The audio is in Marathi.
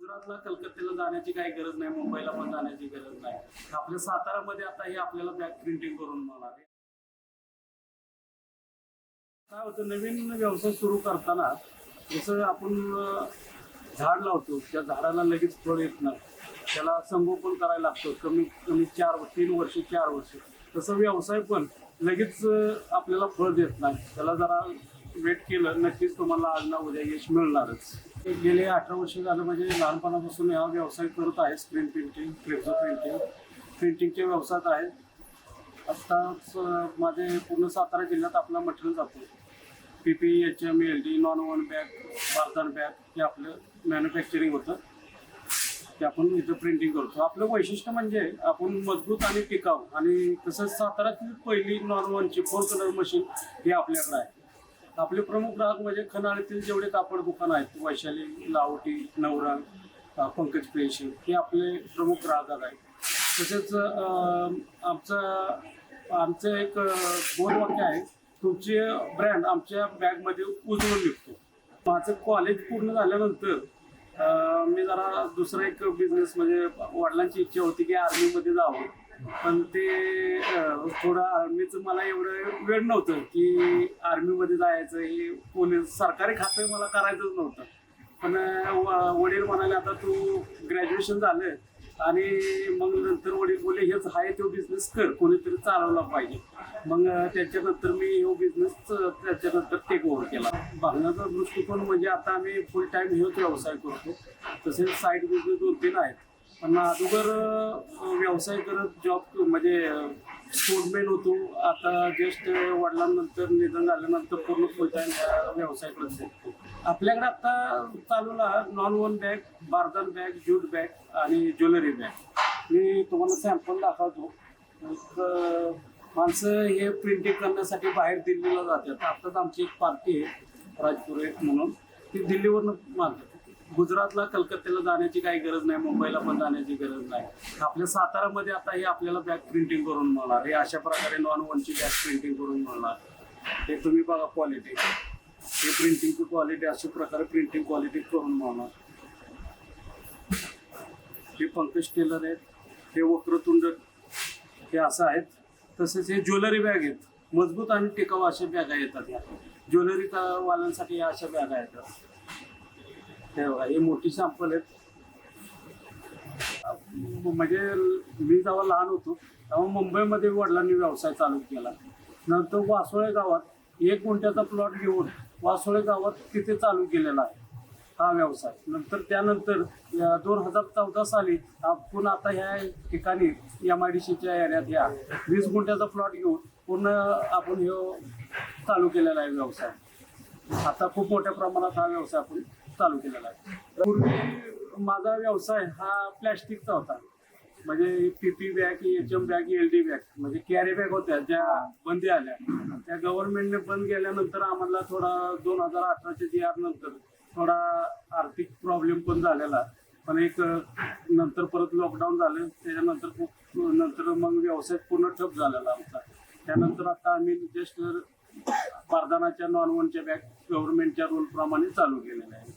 गुजरातला कलकत्त्याला जाण्याची काही गरज नाही मुंबईला पण जाण्याची गरज नाही. आपल्या सातारामध्ये आता हे आपल्याला बॅक प्रिंटिंग करून मिळणार आहे. काय होतं नवीन व्यवसाय सुरू करताना जसं आपण झाड लावतो त्या झाडाला लगेच फळ येत नाही. त्याला संगोपन करायला लागतं कमी कमी चार तीन वर्ष चार वर्ष. तसं व्यवसाय पण लगेच आपल्याला फळ देत नाही. त्याला जरा वेट केलं नक्कीच तुम्हाला आज ना उद्या यश मिळणारच. गेले अठरा वर्ष झालं म्हणजे लहानपणापासून हा व्यवसाय करत आहे. स्क्रीन प्रिंटिंग फ्लेक्झो प्रिंटिंग प्रिंटिंगच्या व्यवसायात आहे आत्ताच माझे पूर्ण सातारा जिल्ह्यात आपला मटेरियल जातो. P P H M L D non woven bag बारदान bag हे आपलं मॅन्युफॅक्चरिंग होतं. ते आपण इथं प्रिंटिंग करतो. आपलं वैशिष्ट्य म्हणजे आपण मजबूत आणि टिकाऊ आणि तसंच सातारातील पहिली नॉन वनची फोर कलर मशीन ही आपल्याकडे आहे. आपले प्रमुख ग्राहक म्हणजे खनाळीतील जेवढे कापड दुकान आहेत वैशाली लावटी नवरंग पंकज पेशी हे आपले प्रमुख ग्राहक आहेत. तसेच आमचं आमचं एक अं, बोध वाक्य आहे तुमचे ब्रँड आमच्या बॅगमध्ये उजळून निघतो. माझं कॉलेज पूर्ण झाल्यानंतर मी जरा दुसरा एक बिझनेस म्हणजे वडिलांची इच्छा होती की आर्मीमध्ये जावं. पण ते अं, थोडं आर्मीचं मला एवढं वेळ नव्हतं की आर्मीमध्ये जायचं हे कोणी सरकारी खातं मला करायचंच नव्हतं. पण अं, व- वडील म्हणाले आता तू ग्रॅज्युएशन झालं आणि मग नंतर वडील बोले हेच आहे तो बिझनेस कर कोणीतरी चालवला पाहिजे. मग अं, त्याच्यानंतर मी हो बिझनेस त्याच्यानंतर टेक ओव्हर केला. बघण्याचा दृष्टिकोन म्हणजे आता आम्ही फुल टाईम हेच व्यवसाय करतो. तसेच साईड बिझनेस दोन तीन आहेत. पण अगोदर व्यवसाय करत जॉब म्हणजे स्पोर्टमॅन होतो. आता जस्ट वडिलांनंतर निधन झाल्यानंतर पूर्ण फुल टाइम व्यवसायाकडे बघतो आपल्याकडे आता चालूला नॉन वन बॅग बार्दन बॅग ज्यूट बॅग आणि ज्वेलरी बॅग मी तुम्हाला सॅम्पल दाखवतो. माणसं हे प्रिंटिंग करण्यासाठी बाहेर दिल्लीला जातात. आत्ताच आमची एक पार्टी आहे राजपुरे म्हणून. ती दिल्लीवरनं मागतात. गुजरातला कलकत्त्याला जाण्याची काही गरज नाही मुंबईला पण जाण्याची गरज नाही. आपल्या सातारामध्ये आता हे आपल्याला बॅग प्रिंटिंग करून मिळणार. हे अशा प्रकारे नॉन वनची बॅग प्रिंटिंग करून मिळणार. हे तुम्ही बघा क्वालिटी हे प्रिंटिंगची क्वालिटी अशा प्रकारे प्रिंटिंग क्वालिटी करून मिळणार. हे पंकज टेलर आहेत. हे वक्रतुंड हे असं आहेत. तसेच हे ज्वेलरी बॅग आहेत. मजबूत आणि टिकाऊ अशा बॅगा येतात ह्या ज्वेलरी वाल्यांसाठी या अशा बॅगा येतात. हे हे मोठी सॅम्पल आहेत. म्हणजे मी जेव्हा लहान होतो तेव्हा मुंबईमध्ये वडिलांनी व्यवसाय चालू केला. नंतर वासोळे गावात एक गुंठ्याचा प्लॉट घेऊन वासोळे गावात तिथे चालू केलेला आहे हा व्यवसाय. नंतर त्यानंतर दोन हजार चौदा साली आपण आता ह्या ठिकाणी एम आय डी सीच्या एरियात या वीस गुंठ्याचा प्लॉट घेऊन पूर्ण आपण हे चालू केलेला आहे व्यवसाय. आता खूप मोठ्या प्रमाणात हा व्यवसाय आपण चालू केलेला आहे. पूर्वी माझा व्यवसाय हा प्लॅस्टिकचा होता. म्हणजे PP bag H M bag L D bag म्हणजे कॅरी बॅग होत्या ज्या बंदी आल्या. त्या गव्हर्नमेंटने बंद केल्यानंतर आम्हाला थोडा दोन हजार अठराच्या जी आर नंतर थोडा आर्थिक प्रॉब्लेम पण झालेला. पण एक नंतर परत लॉकडाऊन झालं. त्याच्यानंतर खूप नंतर मग व्यवसाय पूर्ण ठप झालेला आमचा. त्यानंतर आता आम्ही जस्ट बारदानाच्या नॉन वनच्या बॅग गव्हर्नमेंटच्या रूल प्रमाणे चालू केलेल्या आहेत